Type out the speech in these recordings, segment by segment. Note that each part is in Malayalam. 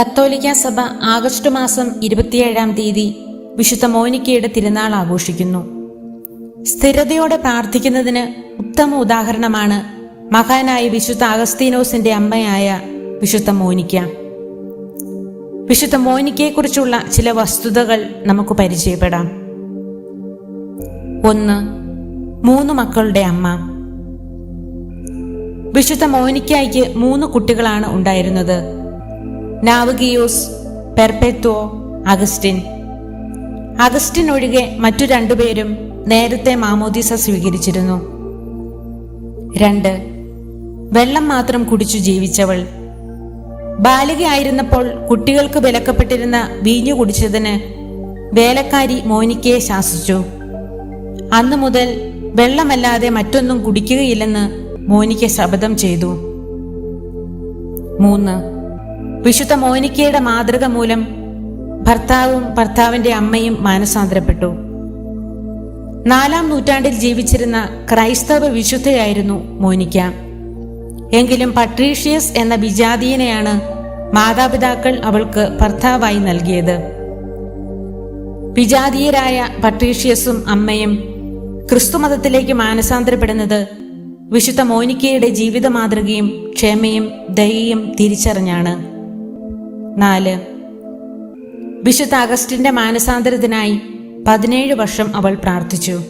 കത്തോലിക്ക സഭ ആഗസ്റ്റ് മാസം ഇരുപത്തിയേഴാം തീയതി വിശുദ്ധ മോനിക്കയുടെ തിരുനാൾ ആഘോഷിക്കുന്നു. സ്ഥിരതയോടെ പ്രാർത്ഥിക്കുന്നതിന് ഉത്തമ ഉദാഹരണമാണ് മഹാനായ വിശുദ്ധ അഗസ്തീനോസിന്റെ അമ്മയായ വിശുദ്ധ മോനിക്ക. വിശുദ്ധ മോനിക്കയെക്കുറിച്ചുള്ള ചില വസ്തുതകൾ നമുക്ക് പരിചയപ്പെടാം. ഒന്ന് മൂന്ന് മക്കളുടെ അമ്മ. വിശുദ്ധ മോനിക്കായ്ക്ക് മൂന്ന് കുട്ടികളാണ് ഉണ്ടായിരുന്നത്. നാവഗിയോസ് പെർപെറ്റോ അഗസ്റ്റിൻ. അഗസ്റ്റിൻ ഒഴികെ മറ്റു രണ്ടുപേരും നേരത്തെ മാമോദീസ സ്വീകരിച്ചിരുന്നു. രണ്ട്. വെള്ളം മാത്രം കുടിച്ചു ജീവിച്ചവൾ. ബാലികയായിരുന്നപ്പോൾ കുട്ടികൾക്ക് വിലക്കപ്പെട്ടിരുന്ന വീഞ്ഞു കുടിച്ചതിന് വേലക്കാരി മോനിക്കയെ ശാസിച്ചു. അന്നു മുതൽ വെള്ളമല്ലാതെ മറ്റൊന്നും കുടിക്കുകയില്ലെന്ന് മോനിക്ക ശപഥം ചെയ്തു. മൂന്ന്. വിശുദ്ധ മോനിക്കയുടെ മാതൃക മൂലം ഭർത്താവും ഭർത്താവിന്റെ അമ്മയും മാനസാന്തരപ്പെട്ടു. നാലാം നൂറ്റാണ്ടിൽ ജീവിച്ചിരുന്ന ക്രൈസ്തവ വിശുദ്ധയായിരുന്നു മോനിക്ക. എങ്കിലും പട്രീഷ്യസ് എന്ന വിജാതീയനെയാണ് മാതാപിതാക്കൾ അവൾക്ക് ഭർത്താവായി നൽകിയത്. വിജാതീയരായ പട്രീഷ്യസും അമ്മയും ക്രിസ്തുമതത്തിലേക്ക് മാനസാന്തരപ്പെടുന്നത് വിശുദ്ധ മോനിക്കയുടെ ജീവിത മാതൃകയും ക്ഷമയും ദയയും തിരിച്ചറിഞ്ഞാണ്. നാല്. വിശുദ്ധ അഗസ്റ്റിന്റെ മാനസാന്തരത്തിനായി പതിനേഴ് വർഷം അവൾ പ്രാർത്ഥിച്ചു.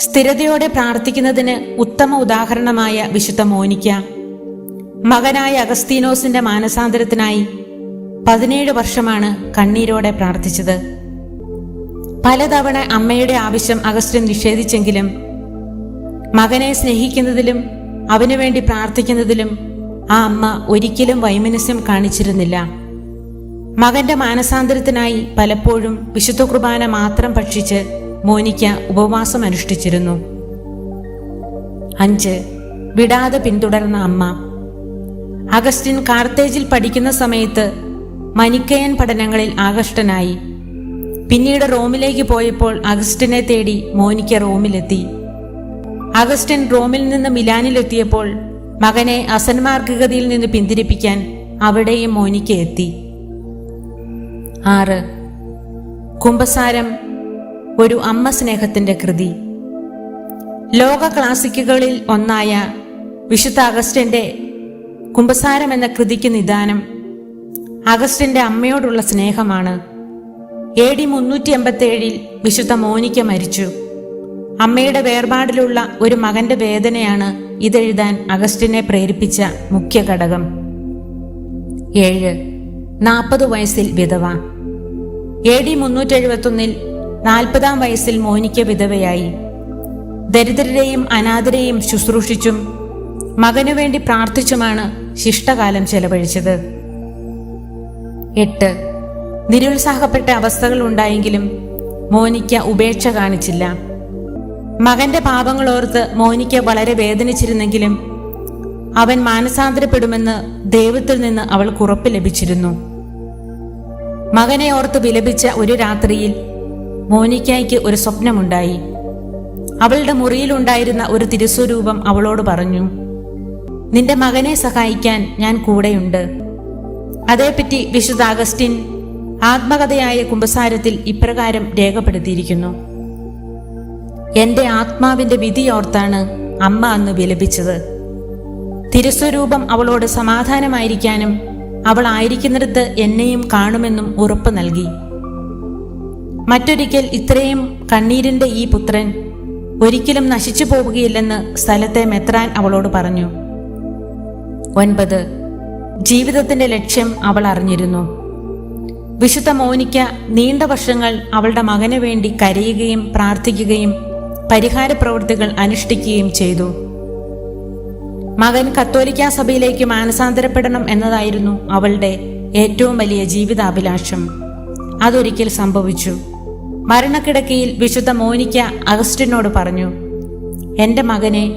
സ്ഥിരതയോടെ പ്രാർത്ഥിക്കുന്നതിന് ഉത്തമ ഉദാഹരണമായ വിശുദ്ധ മോനിക്ക മകനായ അഗസ്തീനോസിന്റെ മാനസാന്തരത്തിനായി പതിനേഴ് വർഷമാണ് കണ്ണീരോടെ പ്രാർത്ഥിച്ചത്. പലതവണ അമ്മയുടെ ആവശ്യം അഗസ്റ്റിൻ നിഷേധിച്ചെങ്കിലും മകനെ സ്നേഹിക്കുന്നതിലും അവനു വേണ്ടി പ്രാർത്ഥിക്കുന്നതിലും ആ അമ്മ ഒരിക്കലും വൈമനസ്യം കാണിച്ചിരുന്നില്ല. മകന്റെ മാനസാന്തരത്തിനായി പലപ്പോഴും വിശുദ്ധ കുർബാന മാത്രം ഭക്ഷിച്ച് മോനിക്ക ഉപവാസം അനുഷ്ഠിച്ചിരുന്നു. അഞ്ച് വിടാതെ പിന്തുടർന്ന അമ്മ. അഗസ്റ്റിൻ കാർത്തേജിൽ പഠിക്കുന്ന സമയത്ത് മനിക്കയൻ പഠനങ്ങളിൽ ആകഷ്ടനായി. പിന്നീട് റോമിലേക്ക് പോയപ്പോൾ അഗസ്റ്റിനെ തേടി മോനിക്ക റോമിലെത്തി. അഗസ്റ്റിൻ റോമിൽ നിന്ന് മിലാനിലെത്തിയപ്പോൾ മകനെ അസന്മാർഗതിയിൽ നിന്ന് പിന്തിരിപ്പിക്കാൻ അവിടെയും മോനിക്ക എത്തി. ആറ്. കുംഭസാരം ഒരു അമ്മ സ്നേഹത്തിന്റെ കൃതി. ലോക ക്ലാസിക്കുകളിൽ ഒന്നായ വിശുദ്ധ അഗസ്റ്റിന്റെ കുംഭസാരം എന്ന കൃതിക്ക് നിദാനം അഗസ്റ്റിന്റെ അമ്മയോടുള്ള സ്നേഹമാണ്. എ ഡി മുന്നൂറ്റി എൺപത്തി ഏഴിൽ വിശുദ്ധ മോനിക്ക മരിച്ചു. അമ്മയുടെ വേർപാടിലുള്ള ഒരു മകന്റെ വേദനയാണ് ഇതെഴുതാൻ അഗസ്റ്റിനെ പ്രേരിപ്പിച്ച മുഖ്യ ഘടകം. ഏഴ്. നാൽപ്പത് വയസ്സിൽ വിധവ. എ ഡി മുന്നൂറ്റി എഴുപത്തൊന്നിൽ നാൽപ്പതാം വയസ്സിൽ മോനിക്ക വിധവയായി. ദരിദ്രരെയും അനാഥരെയും ശുശ്രൂഷിച്ചും മകനു വേണ്ടി പ്രാർത്ഥിച്ചുമാണ് ശിഷ്ടകാലം ചെലവഴിച്ചത്. എട്ട്. നിരുത്സാഹപ്പെട്ട അവസ്ഥകൾ ഉണ്ടായെങ്കിലും മോനിക്ക ഉപേക്ഷ കാണിച്ചില്ല. മകന്റെ പാപങ്ങൾ ഓർത്ത് മോനിക്ക് വളരെ വേദനിച്ചിരുന്നെങ്കിലും അവൻ മാനസാന്തരപ്പെടുമെന്ന് ദൈവത്തിൽ നിന്ന് അവൾക്ക് ഉറപ്പ് ലഭിച്ചിരുന്നു. മകനെ ഓർത്ത് വിലപിച്ച ഒരു രാത്രിയിൽ മോനിക്കായ്ക്ക് ഒരു സ്വപ്നമുണ്ടായി. അവളുടെ മുറിയിലുണ്ടായിരുന്ന ഒരു തിരുസ്വരൂപം അവളോട് പറഞ്ഞു നിന്റെ മകനെ സഹായിക്കാൻ ഞാൻ കൂടെയുണ്ട്. അതേപ്പറ്റി വിശുദ്ധ അഗസ്റ്റിൻ ആത്മകഥയായ കുമ്പസാരത്തിൽ ഇപ്രകാരം രേഖപ്പെടുത്തിയിരിക്കുന്നു. എന്റെ ആത്മാവിന്റെ വിധിയോർത്താണ് അമ്മ അന്ന് വിലപിച്ചത്. തിരുസ്വരൂപം അവളോട് സമാധാനമായിരിക്കാനും അവൾ ആയിരിക്കുന്നിടത്ത് എന്നെയും കാണുമെന്നും ഉറപ്പ് നൽകി. മറ്റൊരിക്കൽ ഇത്രയും കണ്ണീരിന്റെ ഈ പുത്രൻ ഒരിക്കലും നശിച്ചു പോവുകയില്ലെന്ന് സ്ഥലത്തെ മെത്രാൻ അവളോട് പറഞ്ഞു. ഒൻപത്. ജീവിതത്തിന്റെ ലക്ഷ്യം അവൾ അറിഞ്ഞിരുന്നു. വിശുദ്ധ മോനിക്ക നീണ്ട വർഷങ്ങൾ അവളുടെ മകന് വേണ്ടി കരയുകയും പ്രാർത്ഥിക്കുകയും പരിഹാര പ്രവൃത്തികൾ അനുഷ്ഠിക്കുകയും ചെയ്തു. മകൻ കത്തോലിക്ക സഭയിലേക്ക് മാനസാന്തരപ്പെടണം എന്നതായിരുന്നു അവളുടെ ഏറ്റവും വലിയ ജീവിതാഭിലാഷം. അതൊരിക്കൽ സംഭവിച്ചു. മരണക്കിടക്കയിൽ വിശുദ്ധ മോനിക്ക അഗസ്റ്റിനോട് പറഞ്ഞു എന്റെ മകനെ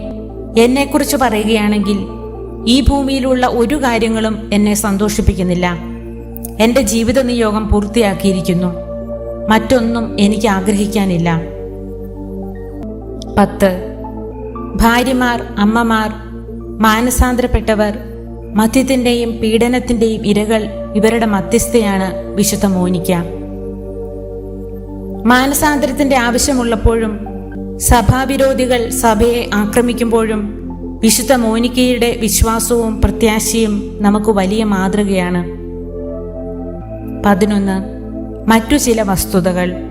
എന്നെക്കുറിച്ച് പറയുകയാണെങ്കിൽ ഈ ഭൂമിയിലുള്ള ഒരു കാര്യങ്ങളും എന്നെ സന്തോഷിപ്പിക്കുന്നില്ല. എന്റെ ജീവിത നിയോഗം പൂർത്തിയാക്കിയിരിക്കുന്നു. മറ്റൊന്നും എനിക്ക് ആഗ്രഹിക്കാനില്ല. പത്ത്. ഭാര്യമാർ അമ്മമാർ മാനസാന്തരപ്പെട്ടവർ മദ്യത്തിന്റെയും പീഡനത്തിന്റെയും ഇരകൾ ഇവരുടെ മധ്യസ്ഥയാണ് വിശുദ്ധ മോനിക്ക. മാനസാന്തരത്തിന്റെ ആവശ്യമുള്ളപ്പോഴും സഭാവിരോധികൾ സഭയെ ആക്രമിക്കുമ്പോഴും വിശുദ്ധ മോനിക്കയുടെ വിശ്വാസവും പ്രത്യാശയും നമുക്ക് വലിയ മാതൃകയാണ്. പതിനൊന്ന്. മറ്റു ചില വസ്തുതകൾ.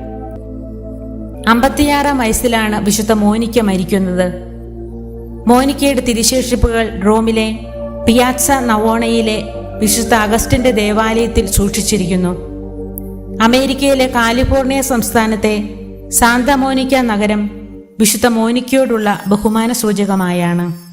അമ്പത്തിയാറാം വയസ്സിലാണ് വിശുദ്ധ മോനിക്ക മരിക്കുന്നത്. മോനിക്കയുടെ തിരിശേഷിപ്പുകൾ റോമിലെ പിയാച്ച നവോണയിലെ വിശുദ്ധ അഗസ്റ്റിന്റെ ദേവാലയത്തിൽ സൂക്ഷിച്ചിരിക്കുന്നു. അമേരിക്കയിലെ കാലിഫോർണിയ സംസ്ഥാനത്തെ സാന്ത മോനിക്ക നഗരം വിശുദ്ധ മോനിക്കയോടുള്ള ബഹുമാന സൂചകമായാണ്